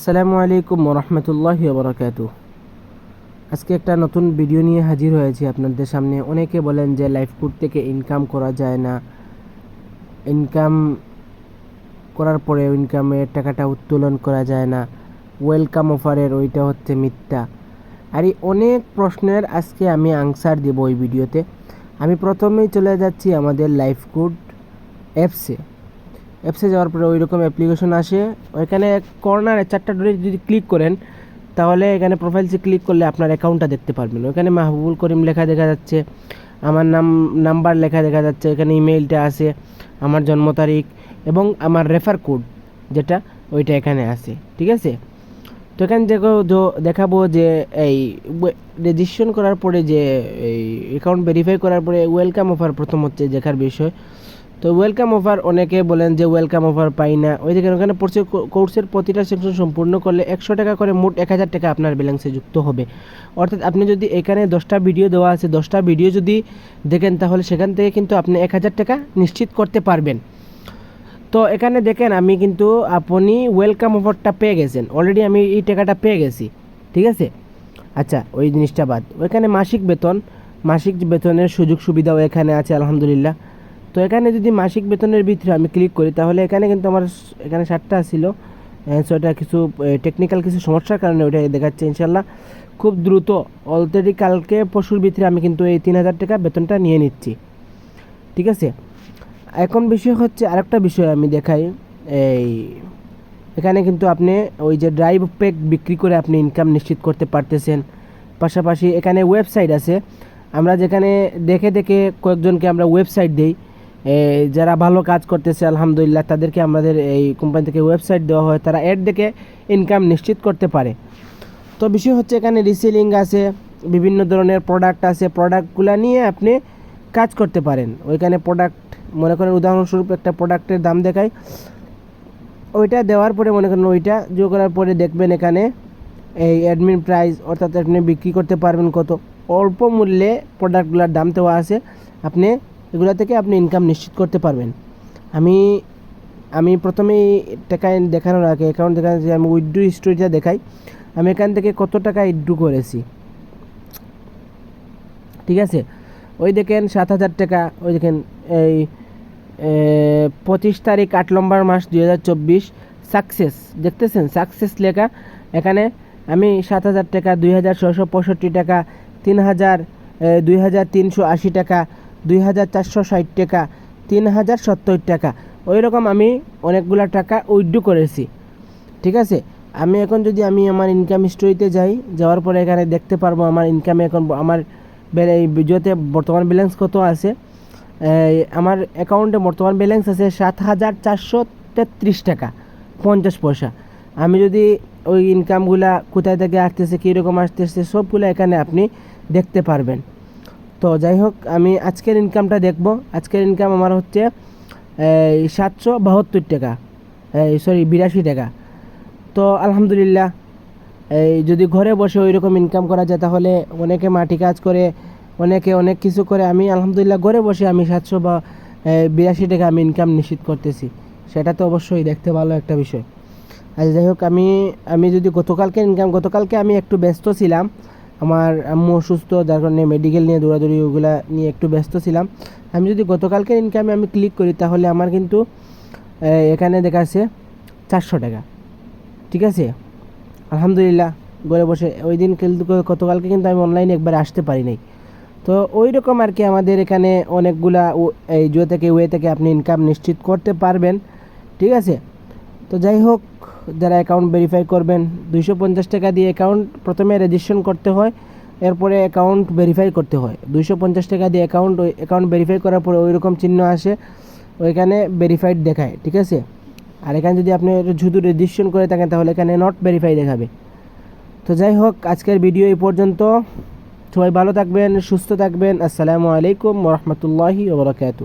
আসসালামু আলাইকুম রহমতুল্লাহি বরকাত আজকে একটা নতুন ভিডিও নিয়ে হাজির হয়েছি আপনাদের সামনে। অনেকে বলেন যে লাইফ কোড থেকে ইনকাম করা যায় না। ইনকাম করার পরে ইনকামের টাকাটা উত্তোলন করা যায় না। ওয়েলকাম অফারের ওইটা হচ্ছে মিথ্যা। আর এই অনেক প্রশ্নের আজকে আমি আনসার দেব ওই ভিডিওতে। আমি প্রথমেই চলে যাচ্ছি আমাদের লাইফ কোড অ্যাপসে। অ্যাপসে যাওয়ার পরে ওই রকম অ্যাপ্লিকেশন আসে। ওইখানে কর্নারে চারটা ডোরে যদি ক্লিক করেন, তাহলে এখানে প্রোফাইলসে ক্লিক করলে আপনার অ্যাকাউন্টটা দেখতে পারবেন। ওইখানে মাহবুবুল করিম লেখা দেখা যাচ্ছে, আমার নাম নাম্বার লেখা দেখা যাচ্ছে এখানে ইমেইলটা আছে আমার জন্ম তারিখ এবং আমার রেফার কোড যেটা, ওইটা এখানে আছে ঠিক আছে? তো এখানে দেখো দেখাবো যে এই রেজিস্ট্রেশন করার পরে যে এই অ্যাকাউন্ট ভেরিফাই করার পরে ওয়েলকাম অফার প্রথম হচ্ছে দেখার বিষয়। তো ওয়েলকাম অফার অনেকে বলেন যে ওয়েলকাম অফার পাই না। ওই দেখেন ওখানে পড়ছে কোর্সের প্রতিটা সেকশন সম্পূর্ণ করলে একশো টাকা করে মোট এক হাজার টাকা আপনার ব্যালেন্সে যুক্ত হবে। অর্থাৎ আপনি যদি এখানে দশটা ভিডিও দেওয়া আছে, দশটা ভিডিও যদি দেখেন, তাহলে সেখান থেকে কিন্তু আপনি এক হাজার টাকা নিশ্চিত করতে পারবেন। তো এখানে দেখেন, আমি কিন্তু আপনি ওয়েলকাম অফারটা পেয়ে গেছেন। অলরেডি আমি এই টাকাটা পেয়ে গেছি, ঠিক আছে? আচ্ছা ওই জিনিসটা বাদ। ওইখানে মাসিক বেতন, মাসিক বেতনের সুযোগ সুবিধাও এখানে আছে, আলহামদুলিল্লাহ। তো এখানে যদি মাসিক বেতনের ভিতরে আমি ক্লিক করি, তাহলে এখানে কিন্তু আমার এখানে ষাটটা ছিল। সো এটা কিছু টেকনিক্যাল কিছু সমস্যার কারণে ওইটা দেখাচ্ছে ইনশাল্লাহ খুব দ্রুত অলরেডি কালকে পশুর ভিতরে আমি কিন্তু এই তিন হাজার টাকা বেতনটা নিয়ে নিচ্ছি। ঠিক আছে? এখন বিষয় হচ্ছে আরেকটা বিষয় আমি দেখাই। এই, এখানে কিন্তু আপনি ওই যে ড্রাইভ প্যাক বিক্রি করে আপনি ইনকাম নিশ্চিত করতে পারতেছেন। পাশাপাশি এখানে ওয়েবসাইট আছে। আমরা যেখানে দেখে দেখে কয়েকজনকে আমরা ওয়েবসাইট দিই। যারা ভালো কাজ করতেছে, আলহামদুলিল্লাহ, তাদেরকে আমাদের এই কোম্পানি থেকে ওয়েবসাইট দেওয়া হয়, তারা অ্যাড দেখে ইনকাম নিশ্চিত করতে পারে। তো বিষয় হচ্ছে এখানে রিসেলিং আছে, বিভিন্ন ধরনের প্রোডাক্ট আছে প্রোডাক্টগুলো নিয়ে আপনি কাজ করতে পারেন। ওইখানে প্রোডাক্ট মনে করেন উদাহরণস্বরূপ একটা প্রোডাক্টের দাম দেখায় ওইটা দেওয়ার পরে মনে করেন ওইটা যোগ করার পরে দেখবেন এখানে এই অ্যাডমিন প্রাইস অর্থাৎ আপনি বিক্রি করতে পারবেন কত। অল্প মূল্যে প্রোডাক্টগুলোর দাম দেওয়া আছে। আপনি এগুলো থেকে আপনি ইনকাম নিশ্চিত করতে পারবেন। আমি আমি প্রথমেই টাকা দেখানোর আগে অ্যাকাউন্ট দেখানোর যে আমি উইথড্রু হিস্টোরিটা দেখাই, আমি এখান থেকে কত টাকা উইথড্রু করেছি। ঠিক আছে? ওই দেখেন সাত হাজার টাকা, ওই দেখেন এই পঁচিশ তারিখ আট নম্বর মাস দুই হাজার চব্বিশ সাকসেস দেখতেছেন? সাকসেস লেখা। এখানে আমি সাত হাজার টাকা, দুই হাজার ছশো পঁয়ষট্টি টাকা, তিন হাজার দুই হাজার তিনশো আশি টাকা দুই হাজার চারশো ষাট টাকা, তিন হাজার সত্তর টাকা। ওই রকম আমি অনেকগুলো টাকা উইথড্রু করেছি। ঠিক আছে? আমি এখন যদি আমি আমার ইনকাম স্টোরিতে যাই, যাওয়ার পরে এখানে দেখতে পারব আমার ইনকামে এখন আমার ভিডিওতে বর্তমান ব্যালেন্স কত আছে। আমার অ্যাকাউন্টে বর্তমান ব্যালেন্স আছে সাত হাজার চারশো তেত্রিশ টাকা, পঞ্চাশ পয়সা। আমি যদি ওই ইনকামগুলা কোথায় থেকে আসতেছে, কীরকম আসতেছে, সবগুলো এখানে আপনি দেখতে পারবেন। তো যাই হোক আমি আজকের ইনকামটা দেখব। আজকের ইনকাম আমার হচ্ছে সাতশো বাহাত্তর টাকা। সরি বিরাশি টাকা। তো আলহামদুলিল্লাহ, এই, যদি ঘরে বসে ওই রকম ইনকাম করা যায়, তাহলে অনেকে মাটি কাজ করে, অনেকে অনেক কিছু করে। আমি আলহামদুলিল্লাহ ঘরে বসে আমি সাতশো বা বিরাশি টাকা আমি ইনকাম নিশ্চিত করতেছি। সেটা তো অবশ্যই দেখতে ভালো একটা বিষয়। আচ্ছা যাই হোক আমি আমি যদি গতকালকে ইনকাম গতকালকে আমি একটু ব্যস্ত ছিলাম। আমার আম্মু অসুস্থ, যার কারণে মেডিকেল নিয়ে দৌড়াদৌড়ি ওগুলা নিয়ে একটু ব্যস্ত ছিলাম। আমি যদি গতকালকের ইনকামে আমি ক্লিক করি, তাহলে আমার কিন্তু এখানে দেখা আছে চারশো টাকা। ঠিক আছে? আলহামদুলিল্লাহ, ঘরে বসে। ওই দিন কিন্তু গতকালকে কিন্তু আমি অনলাইনে একবার আসতে পারি নাই। তো ওই রকম আর কি আমাদের এখানে অনেকগুলা এই জুয়ে থেকে ওয়ে থেকে আপনি ইনকাম নিশ্চিত করতে পারবেন। ঠিক আছে? তো যাই হোক যারা অ্যাকাউন্ট ভেরিফাই করবেন, দুইশো পঞ্চাশ টাকা দিয়ে অ্যাকাউন্ট প্রথমে রেজিস্ট্রেশন করতে হয়, এরপরে অ্যাকাউন্ট ভেরিফাই করতে হয়। দুইশো পঞ্চাশ টাকা দিয়ে অ্যাকাউন্ট ওই অ্যাকাউন্ট ভেরিফাই করার পরে ওই রকম চিহ্ন আসে, ওইখানে ভেরিফাইড দেখায়, ঠিক আছে? আর এখানে যদি আপনি শুধু রেজিস্ট্রেশন করে থাকেন, তাহলে এখানে নট ভেরিফাই দেখাবে। তো যাই হোক, আজকের ভিডিও এই পর্যন্ত। সবাই ভালো থাকবেন, সুস্থ থাকবেন। আসসালামু আলাইকুম রহমতুল্লাহি ওবরাকাতু